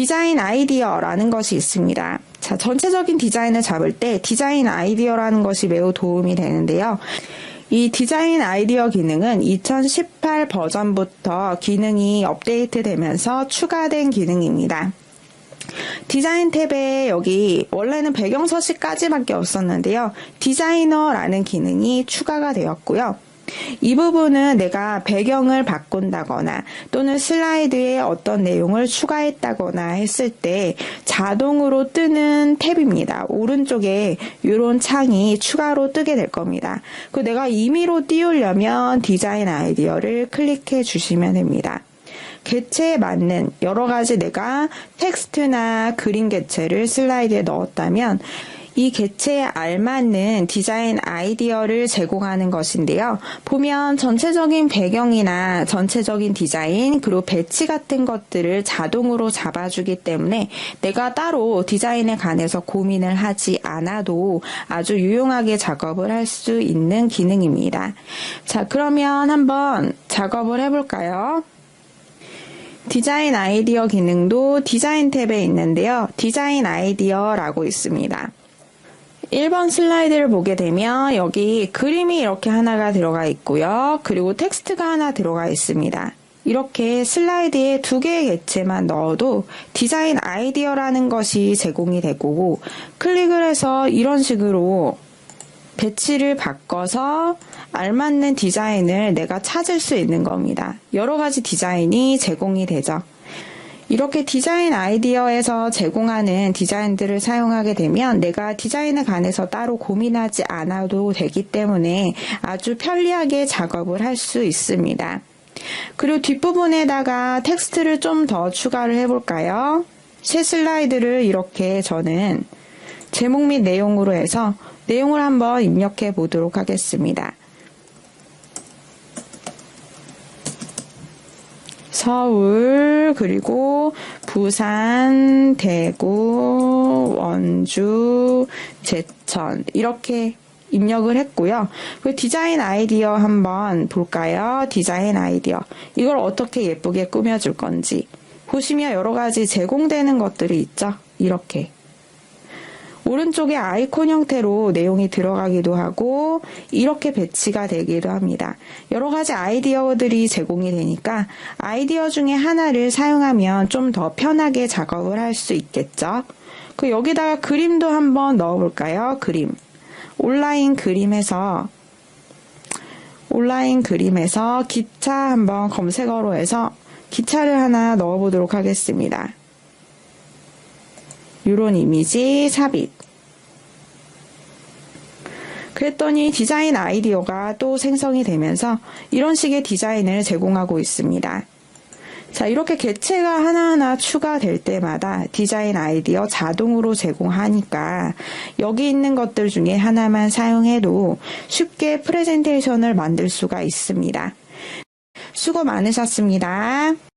디자인 아이디어라는 것이 있습니다. 자, 전체적인 디자인을 잡을 때 디자인 아이디어라는 것이 매우 도움이 되는데요. 이 디자인 아이디어 기능은 2018 버전부터 기능이 업데이트 되면서 추가된 기능입니다. 디자인 탭에 여기 원래는 배경 서식까지밖에 없었는데요. 디자이너라는 기능이 추가가 되었고요. 이 부분은 내가 배경을 바꾼다거나 또는 슬라이드에 어떤 내용을 추가했다거나 했을 때 자동으로 뜨는 탭입니다. 오른쪽에 이런 창이 추가로 뜨게 될 겁니다. 그 내가 임의로 띄우려면 디자인 아이디어를 클릭해 주시면 됩니다. 개체에 맞는 여러 가지 내가 텍스트나 그림 개체를 슬라이드에 넣었다면 이 개체에 알맞는 디자인 아이디어를 제공하는 것인데요. 보면 전체적인 배경이나 전체적인 디자인 그리고 배치 같은 것들을 자동으로 잡아주기 때문에 내가 따로 디자인에 관해서 고민을 하지 않아도 아주 유용하게 작업을 할 수 있는 기능입니다. 자, 그러면 한번 작업을 해볼까요? 디자인 아이디어 기능도 디자인 탭에 있는데요. 디자인 아이디어라고 있습니다. 1번 슬라이드를 보게 되면 여기 그림이 이렇게 하나가 들어가 있고요. 그리고 텍스트가 하나 들어가 있습니다. 이렇게 슬라이드에 두 개의 개체만 넣어도 디자인 아이디어라는 것이 제공이 되고 클릭을 해서 이런 식으로 배치를 바꿔서 알맞는 디자인을 내가 찾을 수 있는 겁니다. 여러 가지 디자인이 제공이 되죠. 이렇게 디자인 아이디어에서 제공하는 디자인들을 사용하게 되면 내가 디자인에 관해서 따로 고민하지 않아도 되기 때문에 아주 편리하게 작업을 할 수 있습니다. 그리고 뒷부분에다가 텍스트를 좀 더 추가를 해볼까요? 새 슬라이드를 이렇게 저는 제목 및 내용으로 해서 내용을 한번 입력해 보도록 하겠습니다. 서울, 그리고 부산, 대구, 원주, 제천, 이렇게 입력을 했고요. 그 디자인 아이디어 한번 볼까요? 디자인 아이디어. 이걸 어떻게 예쁘게 꾸며줄 건지. 보시면 여러 가지 제공되는 것들이 있죠? 이렇게. 오른쪽에 아이콘 형태로 내용이 들어가기도 하고 이렇게 배치가 되기도 합니다. 여러 가지 아이디어들이 제공이 되니까 아이디어 중에 하나를 사용하면 좀 더 편하게 작업을 할 수 있겠죠. 그 여기다가 그림도 한번 넣어볼까요? 그림. 온라인 그림에서 온라인 그림에서 기차 한번 검색어로 해서 기차를 하나 넣어보도록 하겠습니다. 이런 이미지 삽입. 그랬더니 디자인 아이디어가 또 생성이 되면서 이런 식의 디자인을 제공하고 있습니다. 자, 이렇게 개체가 하나하나 추가될 때마다 디자인 아이디어 자동으로 제공하니까 여기 있는 것들 중에 하나만 사용해도 쉽게 프레젠테이션을 만들 수가 있습니다. 수고 많으셨습니다.